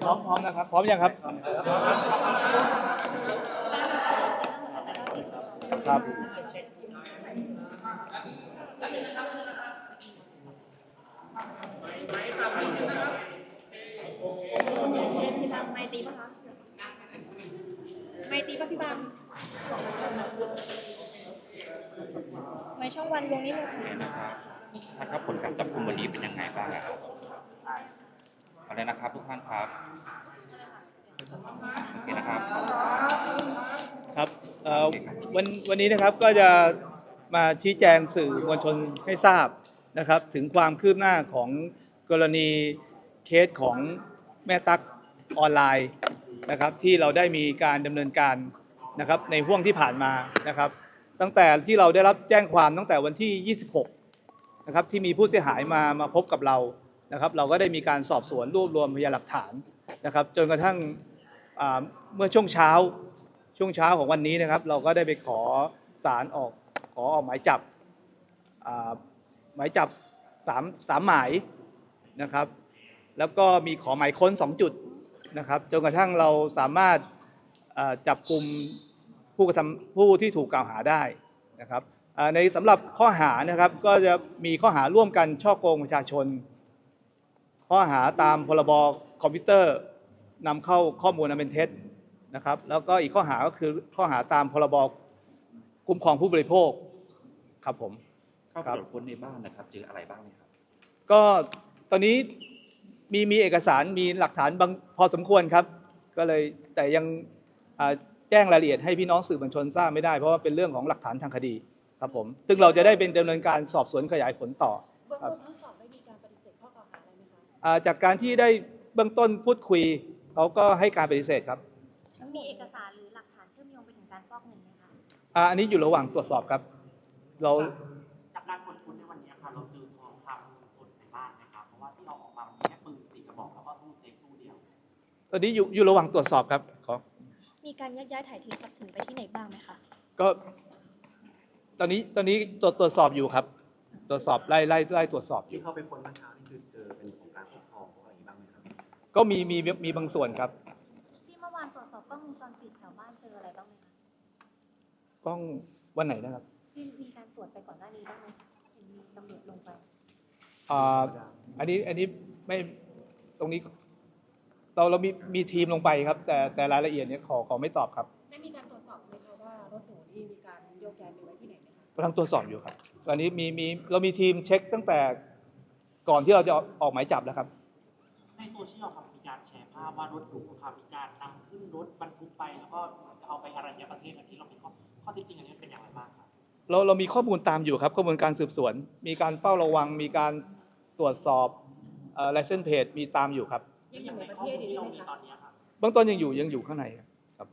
พร้อมพร้อมนะครับ พร้อมยังครับครับพี่บังไม่ตีปะคะไม่ตีปะพี่บังไม่ช่องวันวงนี้หนึ่งค่ะเนี่ยนะครับท่านครับผลการจับกลุ่มวันนี้เป็นยังไงบ้าง อเลยนะครับ ทุกท่านครับโอเคนะครับครับเอ่อวันวันนี้นะครับก็จะมาชี้แจงสื่อมวลชนให้ทราบนะครับ ถึงความคืบหน้าของกรณีเคสของแม่ตักออนไลน์นะครับที่เราได้มีการดำเนินการนะครับในห่วงที่ผ่านมานะครับ ตั้งแต่ที่เราได้รับแจ้งความตั้งแต่วันที่ 26นะครับที่มีผู้เสียหายมามาพบกับเรา นะครับเราก็ได้มีการสอบสวนรวบรวมพยานหลักฐานนะครับ จนกระทั่งเมื่อช่วงเช้าช่วงเช้าของวันนี้นะครับ เราก็ได้ไปขอสารออกขอออกหมายจับหมายจับสามสามหมายนะครับ แล้วก็มีขอหมายค้น 2 จุดนะครับจนกระทั่งเราสามารถจับกลุ่มผู้กระทำผู้ที่ถูกกล่าวหาได้นะครับในสำหรับข้อหานะครับก็จะมีข้อหาร่วมกันช่อโกงประชาชน ข้อหาตามพรบคอมพิวเตอร์นำเข้าข้อมูลอันเป็นเท็จนะครับ แล้วก็อีกข้อหาก็คือข้อหาตามพรบคุ้มครองผู้บริโภคครับผม เข้าครับตรวจค้นในบ้านนะครับเจออะไรบ้างไหมครับ ก็ตอนนี้มีมีเอกสารมีหลักฐานบางพอสมควรครับ ก็เลยแต่ยังอ่าแจ้งรายละเอียดให้พี่น้องสื่อมวลชนทราบไม่ได้เพราะว่าเป็นเรื่องของหลักฐานทางคดีครับผม ซึ่งเราจะได้เป็นดำเนินการสอบสวนขยายผลต่อเบื้องต้นทั้งสองได้มีการป จากการที่ได้เบื้องต้นพูดคุยเขาก็ให้การปฏิเสธครับ มีเอกสารหรือหลักฐานเชื่อมโยงไปถึงการฟอกเงินไหมคะอ่าอันนี้อยู่ระหว่างตรวจสอบครับ เราจากการค้นค้นในวันนี้ค่ะเราเจอทองคำสดในบ้านนะครับเพราะว่าที่เอาออกมามันมีแค่ปืนสี่กระบอกแล้วก็ตู้เซฟตู้เดียว ตอนนี้อยู่อยู่ระหว่างตรวจสอบครับขอมีการยักย้ายถ่ายเททรัพย์สินไปที่ไหนบ้างไหมคะก็ ตอนนี้ตอนนี้ตรวจตรวจสอบอยู่ครับ ตรวจสอบไล่ไล่ไล่ตรวจสอบอยู่ที่เข้าไปค้นเมื่อเช้า ก็มีมีมีบางส่วนครับ ที่เมื่อวานตรวจสอบกล้องวงจรปิดแถวบ้านเจออะไรบ้างไหมคะกล้องวันไหนนะครับที่มีการตรวจไปก่อนหน้านี้บ้างไหมคะเห็นมีตำรวจลงไปอ่าอันนี้อันนี้ไม่ตรงนี้ เราเรามีมีทีมลงไปครับ แต่แต่รายละเอียดเนี่ยขอขอไม่ตอบครับได้มีการตรวจสอบไหมคะว่ารถหรูนี่มีการโยกย้ายไปไว้ที่ไหนไหมคะกำลังตรวจสอบอยู่ครับตอนนี้มีมีเรามีทีมเช็คตั้งแต่ก่อนที่เราจะออกออกหมายจับแล้วครับ ในโซเชียลครับมีการแชร์ภาพว่ารถหรูครับมีการนำขึ้นรถบรรทุกไปแล้วก็เหมือนจะเอาไปอรัญญประเทศอันนี้เรามีข้อข้อเท็จจริงอันนี้เป็นอย่างไรบ้างครับเราเรามีข้อมูลตามอยู่ครับข้อมูลการสืบสวน มีการเฝ้าระวัง มีการตรวจสอบลายเส้นเพจมีตามอยู่ครับยังอยู่ในประข้อเทศมูลอยู่ที่ใช่เราไหมมีคะตอนนี้ครับเบื้องต้นยังอยู่ยังอยู่ข้างในครับ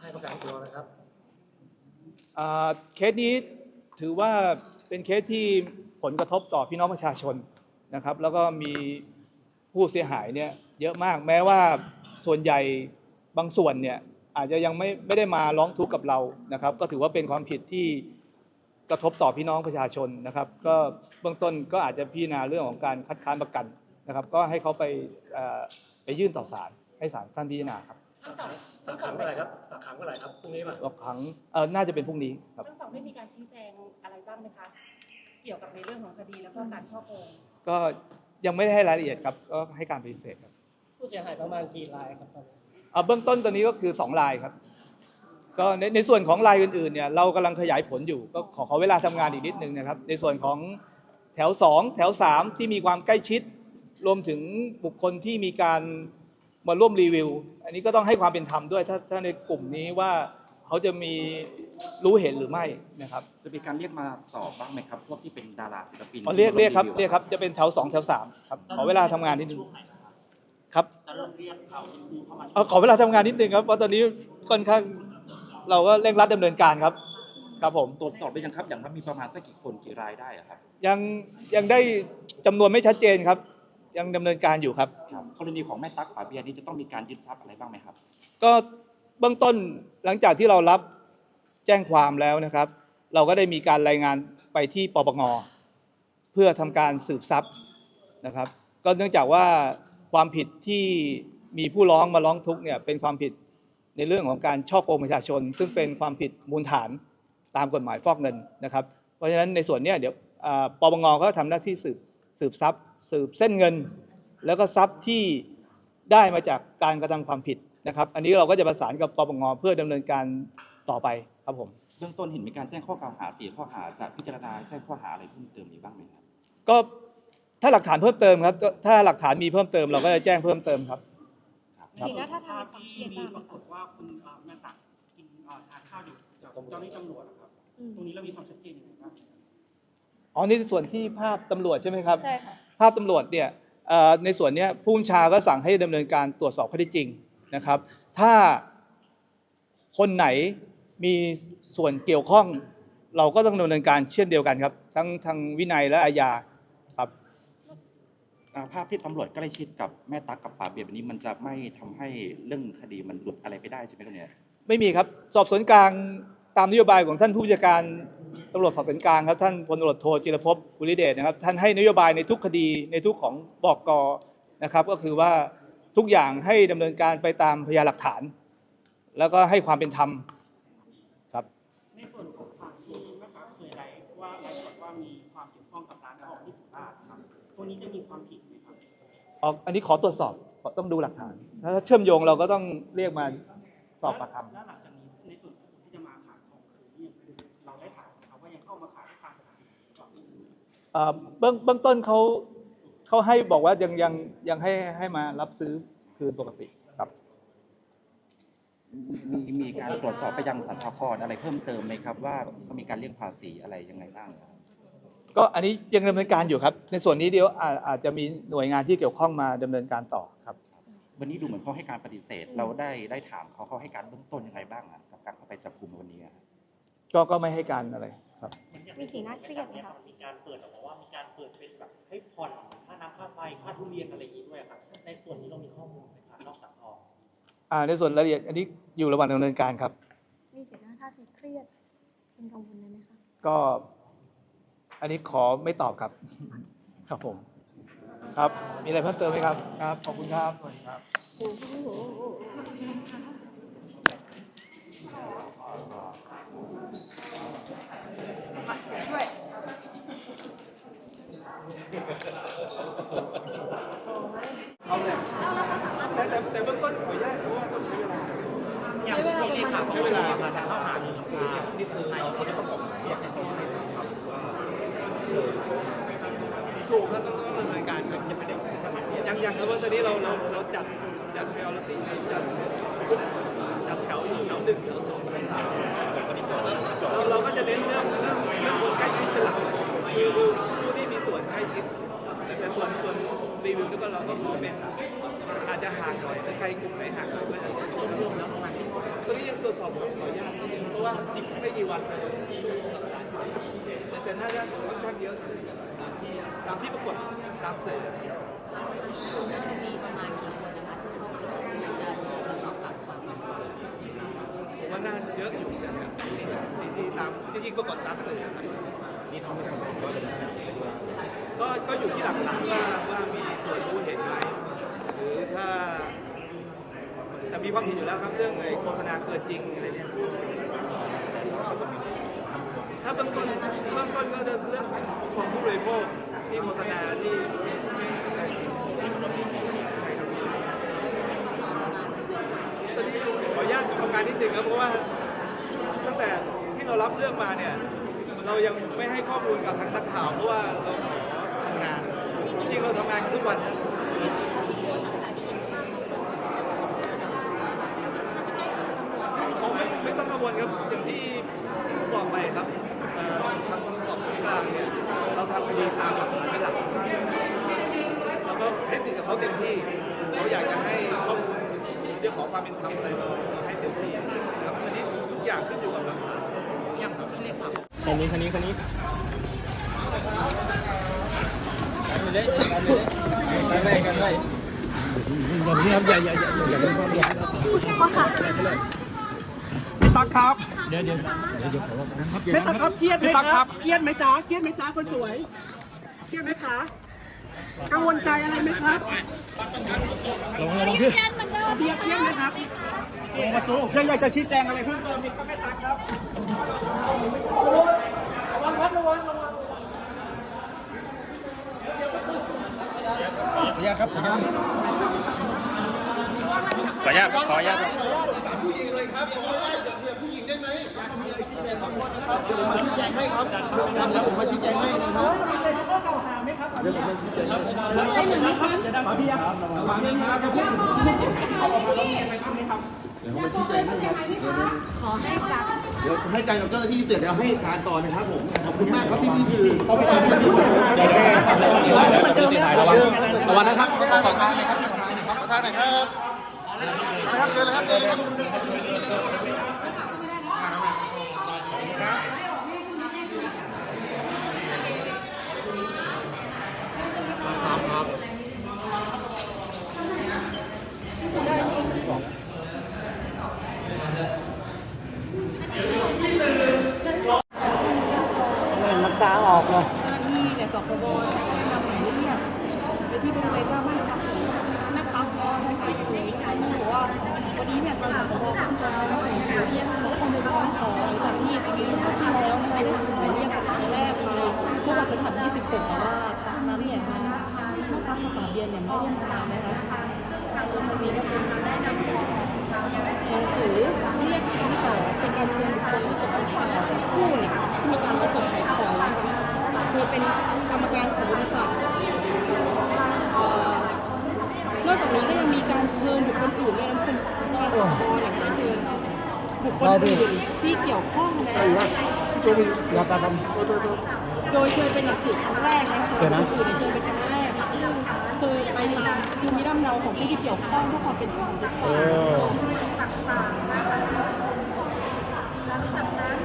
ให้ประกันตัวนะครับอ่าเคสนี้ถือว่าเป็นเคสที่ผลกระทบต่อพี่น้องประชาชนนะครับ แล้วก็มีผู้เสียหายเนี่ย เยอะมาก แม้ว่าส่วนใหญ่บางส่วนเนี่ยอาจจะยังไม่ไม่ได้มาร้องทุกข์กับเรานะครับ ก็ถือว่าเป็นความผิดที่กระทบต่อพี่น้องประชาชนนะครับ ก็เบื้องต้นก็อาจจะพิจารณาเรื่องของการคัดค้านประกันนะครับ ก็ให้เขาไปเอ่อไปยื่นต่อศาลให้ศาลท่านพิจารณาครับทั้งสองฝากขังเมื่อไหร่ครับฝากขังเมื่อไหร่ครับพรุ่งนี้ป่ะรอบครั้งเออน่าจะเป็นพรุ่งนี้ครับทั้งสองได้มีการชี้แจงอะไรบ้างไหมคะเกี่ยวกับในเรื่องของคดีแล้วก็การช่อโกงก็ยังไม่ได้ให้รายละเอียดครับก็ให้การปฏิเสธครับ ผู้เสียหายประมาณกี่รายครับตอนนี้เอาเบื้องต้นตอนนี้ก็คือ2ลายครับ ก็ในในส่วนของลายอื่นๆเนี่ยเรากำลังขยายผลอยู่ก็ขอขอเวลาทำงานอีกนิดนึงนะครับ ในส่วนของแถว 2 แถว 3 ที่มีความใกล้ชิด รวมถึงบุคคลที่มีการมาร่วมรีวิว อันนี้ก็ต้องให้ความเป็นธรรมด้วยถ้าถ้าในกลุ่มนี้ว่าเขาจะมีรู้เห็นหรือไม่นะครับจะมีการเรียกมาสอบบ้างไหมครับ พวกที่เป็นดาราศิลปินอ๋อเรียกเรียกครับที่มาเรียกครับจะเป็นแถว 2 แถว3ครับขอเวลาทำงานนิดนึง ช่วงไหนนะครับครับจะ เริ่มเรียกเขาอินฟูเข้ามาเอาขอเวลาทำงานนิดนึงครับเพราะตอนนี้ค่อนข้างเราก็เร่งรัดดำเนินการครับ ครับผม ตรวจสอบได้ยังครับ อย่างว่ามีประมาณสักกี่คนกี่รายได้อะครับยังยังได้จำนวนไม่ชัดเจนครับ ยังดำเนินการอยู่ครับ ครับกรณีของแม่ตั๊กป๋าเบียร์นี่จะต้องมีการยึดทรัพย์อะไรบ้างไหมครับ ก็เบื้องต้นหลังจากที่เรารับแจ้งความแล้วนะครับ เราก็ได้มีการรายงานไปที่ปปงเพื่อทำการสืบทรัพย์นะครับ ก็เนื่องจากว่า ความผิดที่มีผู้ร้องมาร้องทุกข์เนี่ยเป็นความผิดในเรื่องของการช่อโกงประชาชน ซึ่งเป็นความผิดมูลฐานตามกฎหมายฟอกเงินนะครับ เพราะฉะนั้นในส่วนเนี้ยเดี๋ยวอ่าปปงก็ทำหน้าที่สืบสืบทรัพย์ สืบเส้นเงิน แล้วก็ทรัพย์ที่ได้มาจากการกระทำความผิดนะครับ อันนี้เราก็จะประสานกับปปงเพื่อดำเนินการต่อไปครับผมเบื้องต้นเห็นมีการแจ้งข้อกล่าวหาสี่ข้อหาจะพิจารณาแจ้งข้อหาอะไรเพิ่มเติมอีกบ้างไหมครับก็ ถ้าหลักฐานเพิ่มเติมครับก็ถ้าหลักฐานมีเพิ่มเติมเราก็จะแจ้งเพิ่มเติมครับ สีหน้าท่าทางภาพของที่เกียรติมีบ้างปรากฏว่าคุณอ่าแม่ตักกินอ่าทานข้าวอยู่กับเจ้าหน้าที่ตำรวจนะครับตรงนี้เรามีความชัดเจนยังไงบ้าง อ๋อนี่ส่วนที่ภาพตำรวจใช่ไหมครับ ใช่ค่ะ ภาพตำรวจเนี่ยเอ่อในส่วนเนี้ยผู้บัญชาก็สั่งให้ดำเนินการตรวจสอบข้อเท็จจริงนะครับ ถ้าคนไหนมีส่วนเกี่ยวข้อง เราก็ต้องดำเนินการเช่นเดียวกันครับ ทั้งทางวินัยและอาญาครับอ่า ภาพที่ตำรวจใกล้ชิดกับแม่ตั๊กกับป่าเบียร์แบบนี้มันจะไม่ทำให้เรื่องคดีมันหลุดอะไรไปได้ใช่ไหมครับเนี่ยไม่มีครับสอบสวนกลางตามนโยบายของท่านผู้บัญชาการตำรวจสอบสวนกลางครับท่านพลตำรวจโทจิรภพบุริเดชนะครับท่านให้นโยบายในทุกคดีในทุกของบกนะครับ ก็คือว่าทุกอย่างให้ดำเนินการไปตามพยานหลักฐาน แล้วก็ให้ความเป็นธรรมครับในส่วนของทางที่แม่ค้าเคยไลฟ์ว่าไลฟ์สดว่ามีความเกี่ยวข้องกับร้านทองที่สุราษฎร์ครับตัวนี้จะมีความผิดไหมครับ ออกอันนี้ขอตรวจสอบขอต้องดูหลักฐาน ถ้าเชื่อมโยงเราก็ต้องเรียกมาสอบปากคแล้วหลังจากนี้ในส่วนของที่จะมาขายทองคืนนี่เราได้ถามไหมครับว่ายังเข้ามาขายตามสถานที่หรือเปล่าำเอ่อเบื้องเบื้องต้นเขาเขาให้บอกว่ายังยังยังให้ให้มารับซื้อคืนปกติครับ มีมีการตรวจสอบไปยังสรรพากรอะไรเพิ่มเติมไหมครับ ว่าเขามีการเรียกภาษีอะไรยังไงบ้างครับ ก็อันนี้ยังดำเนินการอยู่ครับ ในส่วนนี้เดี๋ยวอาอาจจะมีหน่วยงานที่เกี่ยวข้องมาดำเนินการต่อครับวันนี้ดูเหมือนเขาให้การปฏิเสธ เราได้ได้ถามเขาเขาให้การเบื้องต้นยังไงบ้างอะกับการเข้าไปจับกลุ่มวันนี้อะก็ก็ไม่ให้การอะไรครับมีสีหน้าเครียดไหมคะมีการเปิดออกมาว่ามีการเปิดเป็นแบบให้ผ่อนค่าน้ำค่าไฟค่าทุเรียนอะไรอย่างนี้ด้วยครับในส่วนนี้เรามีข้อมูลไหมครับนอกจากทองอ่าในส่วนรายละเอียดอันนี้อยู่ระหว่างดำเนินการครับ มีสีหน้าท่าทีเครียดเป็นกังวลเลยไหมคะก็ อันนี้ขอไม่ตอบครับ ครับผม ครับ มีอะไรเพิ่มเติมไหมครับ ครับ ขอบคุณครับสวัสดีครับช่วยเอาเลยแต่แต่แต่เบื้องต้นขออนุญาตเพราะว่าต้องใช้เวลาอย่างที่เลาเขาเวลามาทางเข้าหาหนึ่งนี่คือเราจะต้องบอกเรียกให้เขาให้ทำว่า ถูกครับต้องต้องดำเนินการครับ ยังครับว่าตอนนี้เราเราเราจัดจัด priority จัดจัดแถวอยู่แถวหนึ่งแถวสองแถวสามเราเราก็จะเน้นเรื่องเรื่องเรื่องคนใกล้ชิดเป็นหลักคือคือผู้ที่มีส่วนใกล้ชิดแต่แต่ส่วนส่วนรีวิวนี่ก็เราก็ขอเป็นอาจจะห่างหน่อยถ้าใครกลุ่มไหนห่างเราก็จะตอนนี้ยังตรวจสอบขออนุญาตเพราะว่าไม่กี่วันแต่แต่น่าจะค่อนข้างเยอะตามที่ตามที่ปรากฏตามเสื่อ มีประมาณกี่คนนะคะที่เขาจะเชิญมาสอบปากคำผมว่าน่าเยอะอยู่นกันครับที่ที่ที่ตามที่ที่ปรากฏตามสื่อครับก็ก็อยู่ที่หลักฐานว่าว่ามีส่วนรู้เห็นไหมหรือถ้าแต่มีความผิดอยู่แล้วครับเรื่องไอ้โฆษณาเกินจริงอะไรเนี่ยถ้าเบื้องต้นเบื้องต้นก็จะเรื่องของผู้บริโภคที่โฆษณาที่เกินจริงใช่ครับ ตอนนี้ขออ นุญาตทำการนิดหนึ่งครับเพราะว่าตั้งแต่ที่เรารับเรื่องมาเนี่ย เรายังไม่ให้ข้อมูลกับทางนักข่าวเพราะว่าเราขอทำงานจริงๆเราทำงานกันทุกวันนะเขาไม่ไม่ต้องกังวลครับอย่างที่บอกไปครับเอ่อทางสอบสวนกลางเนี่ยเราทำคดีตามหลักฐานเป็นหลักเราก็ให้สิทธิ์กับเขาเต็มที่เขาอยากจะให้ข้อมูล เรื่องขอความเป็นธรรมอะไรเราเราให้เต็มที่นะครับอันนี้ทุกอย่างขึ้นอยู่กับหลักฐานอย่างที่เลขาคันนี้คันนี้คันนี้กันเลยกันเลยกันเลยพี่ตั๊กครับ เดี๋ยวเดี๋ยวเดี๋ยวขอรับพี่ตั๊กครับเครียดไหมครับเครียดไหมจ๊ะเครียดไหมจ๊ะคนสวย เครียดไหมคะ กังวลใจอะไรไหมครับลงลงขึ้นยันเหมือนพี่ยักษ์เที่ยงนะครับประตูยังอยากจะชี้แจงอะไรเพิ่มเติมอีกครับแม่ตั๊กครับระวังครับระวังระวังขออนุญาตครับ ขออนุญาตขออนุญาตขออนุญาตผู้หญิงเลยครับขอให้เดี๋ยวผู้หญิงได้ไหมขอโทษนะครับเดี๋ยวผมมาชี้แจงให้ครับครับเดี๋ยวผมมาชี้แจงให้นะครับ เดี๋ยวผมมาชี้แจงให้มาพี่ครับมาพี่ครับเดี๋ยวผมมาชี้แจงให้ครับขอให้การเดี๋ยวให้การกับเจ้าหน้าที่เสร็จแล้วให้การต่อนะครับผมขอบคุณมากครับพี่พี่สื่อระวังนะครับขอทางหน่อยครับขอทางหน่อยครับนะครับเดินเลยครับเดินเลยครับ น้ำตาออกเลย เจ้าหน้าที่เนี่ยสคบได้นำหมายเรียกไปที่บริเวณหน้าบ้านพักแม่ตั๊กก็นะคะมีการบอกว่าวันนี้เนี่ยทางสคบทำการส่งเสียเรียกแล้วก็ทำเป็นครั้งที่สองหลังจากที่ครั้งที่แล้วนะคะได้ส่งหมายเรียกเป็นครั้งแรกไปเมื่อ วันพฤหัสที่16แต่ว่าครั้งนั้นเนี่ยทางแม่ตั๊กกับป่าเบียนเนี่ยไม่ได้มานะคะซึ่งทางนี้ก็เป็นได้นำหนังสือเรียกครั้งสองเป็นการเชิญบุคคลที่ตกเป็นข่าวผู้เนี่ยที่มีการมาส่งขายของนะคะคือเป็นกรรมการของบริษัทนอกจากนี้ก็ยังมีการเชิญบุคคลอื่นด้วยนะคุณทางสคบเนี่ยเชิญบุคคลอื่นที่เกี่ยวข้องนะ ช่วยอย่าตาทโดยเชิญเป็นหนังสือครั้งแรกนะคะสำหรับคนอื่นเนี่เชิญเป็นครั้งแรกซึ่งเชิญไปตามภูมิลำเนาของผู้ที่เกี่ยวข้องเพื่อความเป็นธรรมทุกฝ่าย ต่างๆนะคะคุณผู้ชมหลังจากนั้น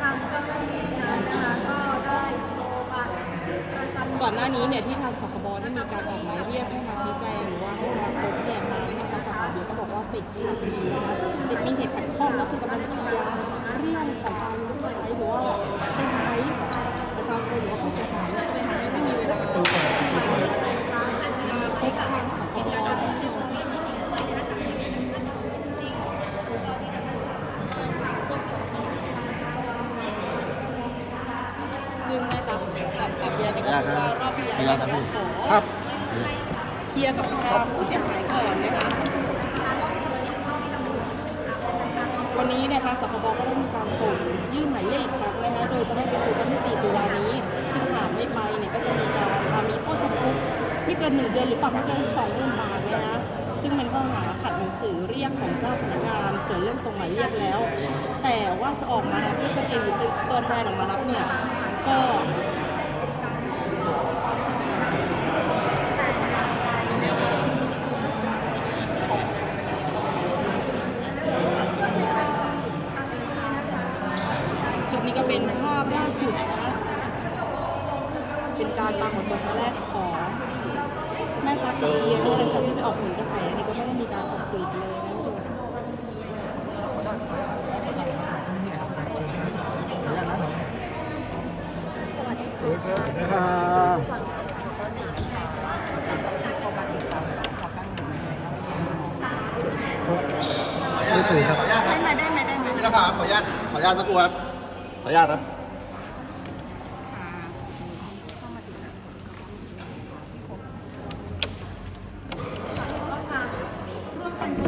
ทางเจ้าหน้าที่นั้นนะคะก็ได้โชว์บัตรประจำก่อนหน้านี้เนี่ยที่ทางสคบได้มีการออกหมายเรียกให้มาชี้แจงหรือว่าให้มาพบเนี่ยมาทางสถาบันก็บอกว่าติดขัดนะคะติดมีเหตุขัดข้องแล้วคือกำลังเคลียร์เรื่องของการใช้หรือว่าใช้ใช้ประชาชนหรือว่าผู้เสียหายเนี่ยก็เลยทำให้ไม่มีเวลามาพบทางสคบซึ่งแม่ตับกับกับเบียร์เนี่ยก็บอกว่ารอบที่แล้วเนี่ยขอ ครับ เคลียร์กับทางผู้เสียหายก่อนนะคะ วันนี้เนี่ยทางสคบก็ได้มีการส่งยื่นหมายเลขอีกครั้งนะคะโดยจะได้ไปคุยกันที่ 4 ตุลานี้ ซึ่งหากไม่ไปเนี่ยก็จะมีการอ่ามีโทษจำคุกไม่เกิน 1 เดือนหรือปรับไม่เกิน2 0 0 0 0บาทนะคะซึ่งเป็นข้อหาขัดหนังสือเรียกของเจ้าพนักงานส่วนเรื่องส่งหมายเรียกแล้ว แต่ว่าจะออกมาเพื่อจะเองหรือตัวแทนออกมารับเนี่ยก็ จุดนี้ก็เป็นภาพล่าสุดนะคะเป็น การปรากฏตัวครั้งแรกของแม่ตั๊กเซียหลังจากที่ไปออกผลกระแสเนี่ยก็ไม่ได้มีการออกสื่ออีกเลยนะคุณผู้ชมได้ไหมได้ไหมได้ไหมนี่นะครับขออนุญาตขออนุญาตสักครู่ครับขออนุญาตครับ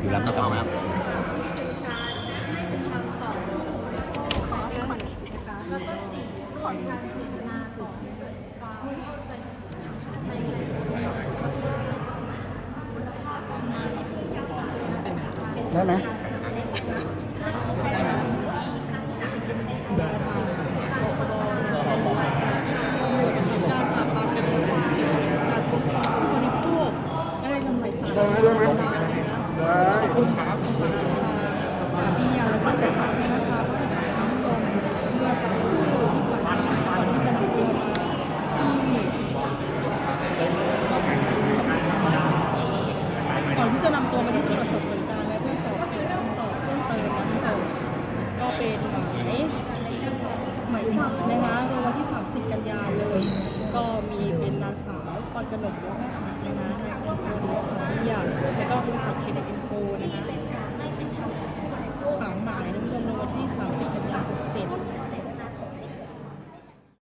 อยู่รับนะครับ แล้วก็สี่ขอทางเจตนาของความเข้าใจใน ได้ไหม